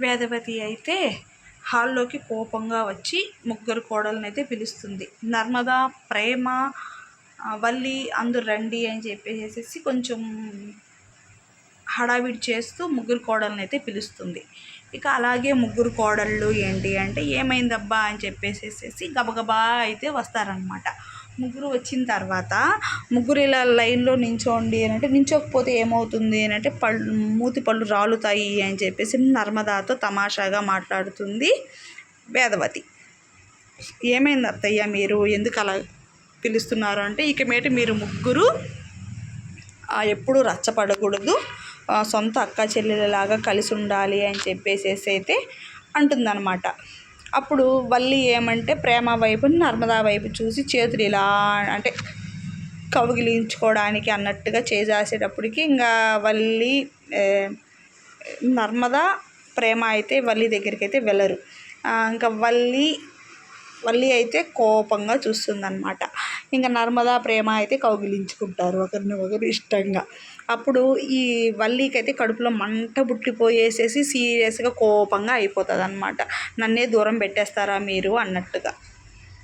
వేదవతి అయితే హాల్లోకి కోపంగా వచ్చి ముగ్గురు కోడలను అయితే పిలుస్తుంది. నర్మదా ప్రేమ వల్లి అందరు రండి అని చెప్పేసేసి కొంచెం హడావిడి చేస్తూ ముగ్గురు కోడల్ని అయితే పిలుస్తుంది. ఇక అలాగే ముగ్గురు కోడళ్ళు ఏంటి అంటే ఏమైందబ్బా? అని చెప్పేసేసి గబగబా అయితే వస్తారనమాట ముగ్గురు వచ్చిన తర్వాత ముగ్గురు ఇలా లైన్లో నించోండి అని అంటే నించోకపోతే ఏమవుతుంది? అని అంటే పళ్ళు మూతి పళ్ళు రాలుతాయి అని చెప్పేసి నర్మదాతో తమాషాగా మాట్లాడుతుంది వేదవతి. ఏమైంది అత్తయ్య మీరు? ఎందుకు అలా పిలుస్తున్నారు? అంటే ఇక మీట మీరు ముగ్గురు ఎప్పుడు రచ్చపడకూడదు. సొంత అక్క చెల్లెలలాగా కలిసి ఉండాలి అని చెప్పేసేసి అయితే అంటుందన్నమాట. అప్పుడు వల్లి ఏమంటే ప్రేమ వైపు నర్మదా వైపు చూసి చేతులు ఇలా అంటే కౌగిలించుకోవడానికి అన్నట్టుగా చేసేటప్పటికి ఇంకా వల్లి నర్మదా ప్రేమ అయితే వల్లి దగ్గరికి అయితే వెళ్ళరు ఇంకా వల్లి వల్లి అయితే కోపంగా చూస్తుందన్నమాట. ఇంకా నర్మదా ప్రేమ అయితే కౌగిలించుకుంటారు ఒకరిని ఒకరు ఇష్టంగా. అప్పుడు ఈ వల్లీకి అయితే కడుపులో మంట పుట్టిపోయేసేసి సీరియస్గా కోపంగా అయిపోతుంది అనమాట నన్నే దూరం పెట్టేస్తారా మీరు అన్నట్టుగా.